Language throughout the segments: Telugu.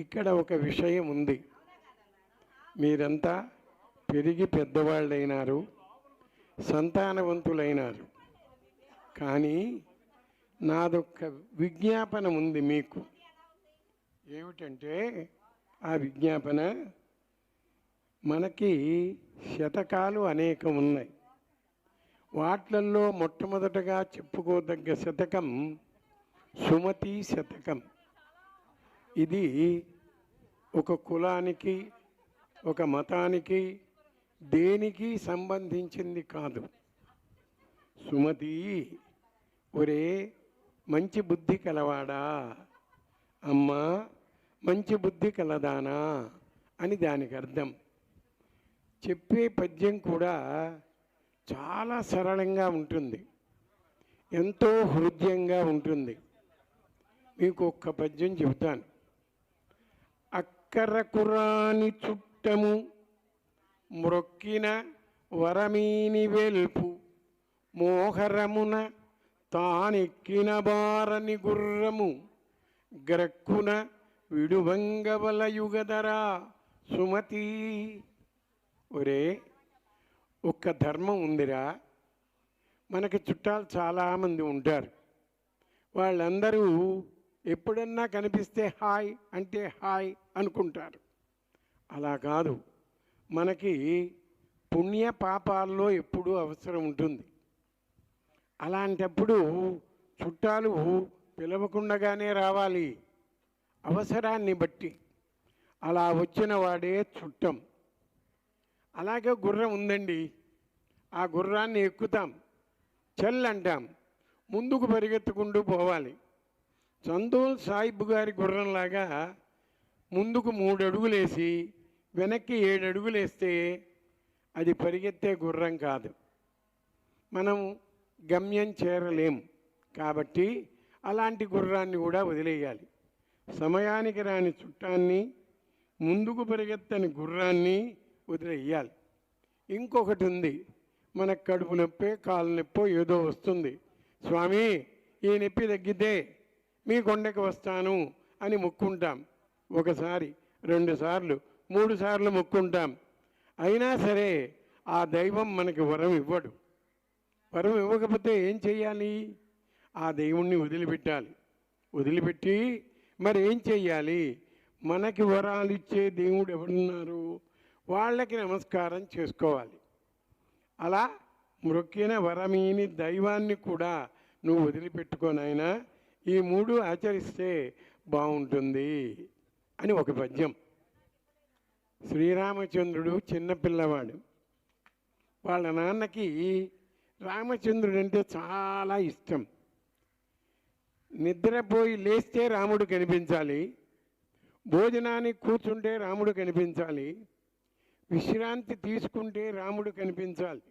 ఇక్కడ ఒక విషయం ఉంది. మీరంతా పెరిగి పెద్దవాళ్ళైనారు సంతానవంతులైనారు. కానీ నాదొక్క విజ్ఞాపన ఉంది మీకు. ఏమిటంటే ఆ విజ్ఞాపన మనకి శతకాలు అనేకం ఉన్నాయి. వాట్లల్లో మొట్టమొదటగా చెప్పుకోదగ్గ శతకం సుమతి శతకం. ఇది ఒక కులానికి ఒక మతానికి దేనికి సంబంధించింది కాదు. సుమతి ఒరే మంచి బుద్ధి కలవాడా? అమ్మా మంచి బుద్ధి కలదానా? అని దానికి అర్థం. చెప్పే పద్యం కూడా చాలా సరళంగా ఉంటుంది. ఎంతో హృదయంగా ఉంటుంది. మీకు ఒక్క పద్యం చెబుతాను. కర్రకురాని చుట్టము మ్రొక్కిన వరమీని వెల్పు మోహరమున తానెక్కిన బారని గుర్రము గ్రక్కున విడువంగవలయుగదరా సుమతి. ఒరే ఒక్క ధర్మం ఉందిరా. మనకి చుట్టాలు చాలామంది ఉంటారు. వాళ్ళందరూ ఎప్పుడన్నా కనిపిస్తే హాయ్ అంటే హాయ్ అనుకుంటారు. అలా కాదు. మనకి పుణ్య పాపాల్లో ఎప్పుడూ అవసరం ఉంటుంది. అలాంటప్పుడు చుట్టాలు పిలవకుండగానే రావాలి. అవసరాన్ని బట్టి. అలా వచ్చిన వాడే చుట్టం. అలాగే గుర్రం ఉందండి. ఆ గుర్రాన్ని ఎక్కుతాం. చల్ అంటాం ముందుకు పరిగెత్తుకుంటూ పోవాలి. చందోల్ సాహిబ్ గారి గుర్రంలాగా ముందుకు మూడు అడుగులేసి వెనక్కి ఏడు అడుగులేస్తే అది పరిగెత్తే గుర్రం కాదు. మనం గమ్యం చేరలేం కాబట్టి అలాంటి గుర్రాన్ని కూడా వదిలేయాలి. సమయానికి రాని చుట్టాన్ని ముందుకు పరిగెత్తని గుర్రాన్ని వదిలేయాలి. ఇంకొకటి ఉంది మన కడుపు నొప్పే కాలు నొప్పో ఏదో వస్తుంది. స్వామి ఈ నొప్పి తగ్గితే మీ కొండకి వస్తాను అని మొక్కుంటాం. ఒకసారి రెండుసార్లు మూడుసార్లు మూడు సార్లు మొక్కుంటాం. అయినా సరే ఆ దైవం మనకి వరం ఇవ్వడు. వరం ఇవ్వకపోతే ఏం చేయాలి ఆ దేవుణ్ణి వదిలిపెట్టాలి. వదిలిపెట్టి మరి ఏం చెయ్యాలి? మనకి వరాలు ఇచ్చే దేవుడు ఎవరున్నారు? వాళ్ళకి నమస్కారం చేసుకోవాలి. అలా మృక్కిన వరమీని దైవాన్ని కూడా నువ్వు వదిలిపెట్టుకోనైనా ఈ మూడు ఆచరిస్తే బాగుంటుంది అని ఒక పద్యం. శ్రీరామచంద్రుడు చిన్నపిల్లవాడు వాళ్ళ నాన్నకి రామచంద్రుడు అంటే చాలా ఇష్టం. నిద్రపోయి లేస్తే రాముడు కనిపించాలి. భోజనానికి కూర్చుంటే రాముడు కనిపించాలి. విశ్రాంతి తీసుకుంటే రాముడు కనిపించాలి.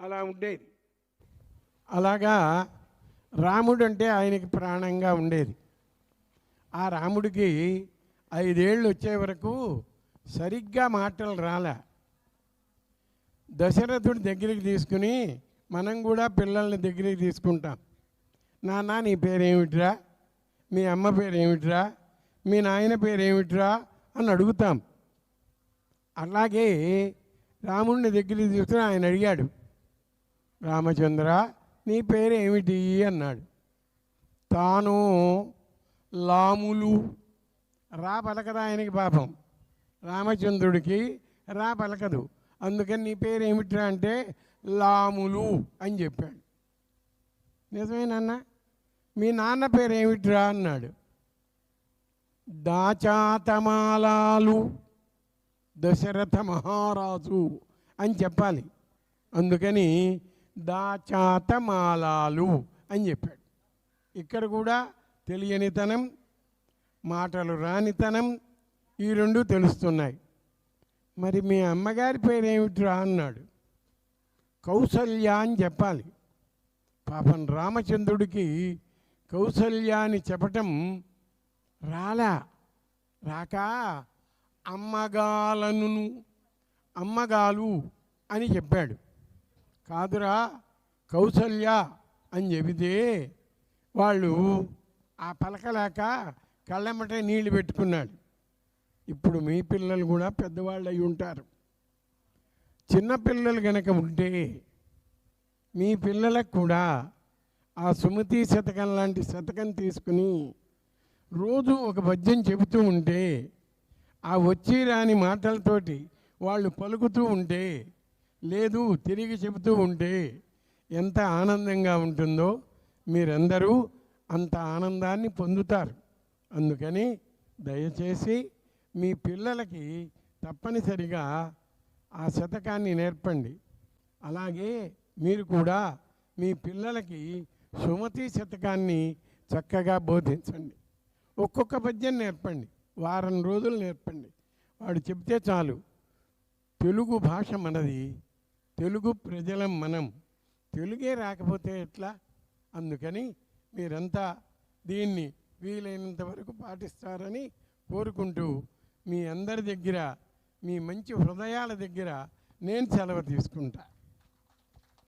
అలా ఉండేది. అలాగా రాముడు అంటే ఆయనకి ప్రాణంగా ఉండేది. ఆ రాముడికి ఐదేళ్ళు వచ్చే వరకు సరిగ్గా మాటలు రాలే. దశరథుడి దగ్గరికి తీసుకుని మనం కూడా పిల్లల్ని దగ్గరికి తీసుకుంటాం. నాన్న నీ పేరేమిట్రా? మీ అమ్మ పేరేమిట్రా? మీ నాయన పేరేమిట్రా? అని అడుగుతాం. అలాగే రాముడిని దగ్గరికి తీసుకుని ఆయన అడిగాడు రామచంద్ర నీ పేరు ఏమిటి అన్నాడు. తాను లాములు. రా పలకదా ఆయనకి పాపం. రామచంద్రుడికి రా పలకదు. అందుకని నీ పేరు ఏమిట్రా అంటే లాములు అని చెప్పాడు. నిజమేనన్న మీ నాన్న పేరేమిట్రా? అన్నాడు. దాచాతమాలాలు దశరథ మహారాజు అని చెప్పాలి. అందుకని దాచాతమాలాలు అని చెప్పాడు. ఇక్కడ కూడా తెలియనితనం మాటలు రానితనం ఈ రెండు తెలుస్తున్నాయి. మరి మీ అమ్మగారి పేరేమిట్రా అన్నాడు. కౌసల్య అని చెప్పాలి. పాపం రామచంద్రుడికి కౌసల్య అని చెప్పటం రాలా? రాక? అమ్మగాలను అమ్మగాలు అని చెప్పాడు. కాదురా కౌసల్య అని చెబితే వాళ్ళు ఆ పలకలేక కళ్ళెమ్మటే నీళ్ళు పెట్టుకున్నాడు. ఇప్పుడు మీ పిల్లలు కూడా పెద్దవాళ్ళు అయి ఉంటారు. చిన్నపిల్లలు కనుక గనక ఉంటే మీ పిల్లలకు కూడా ఆ సుమతి శతకం లాంటి శతకం తీసుకుని రోజు ఒక పద్యం చెబుతూ ఉంటే ఆ వచ్చి రాని మాటలతోటి వాళ్ళు పలుకుతూ ఉంటే లేదు తిరిగి చెబుతూ ఉంటే ఎంత ఆనందంగా ఉంటుందో మీరందరూ అంత ఆనందాన్ని పొందుతారు. అందుకని దయచేసి మీ పిల్లలకి తప్పనిసరిగా ఆ శతకాన్ని నేర్పండి. అలాగే మీరు కూడా మీ పిల్లలకి సుమతి శతకాన్ని చక్కగా బోధించండి. ఒక్కొక్క పద్యం నేర్పండి వారం రోజులు నేర్పండి. వాడు చెప్తే చాలు తెలుగు భాష మనది తెలుగు ప్రజలం మనం తెలుగే రాకపోతే ఎట్లా? అందుకని మీరంతా దీన్ని వీలైనంత వరకు పాటిస్తారని కోరుకుంటూ మీ అందరి దగ్గర మీ మంచి హృదయాల దగ్గర నేను సెలవు తీసుకుంటా.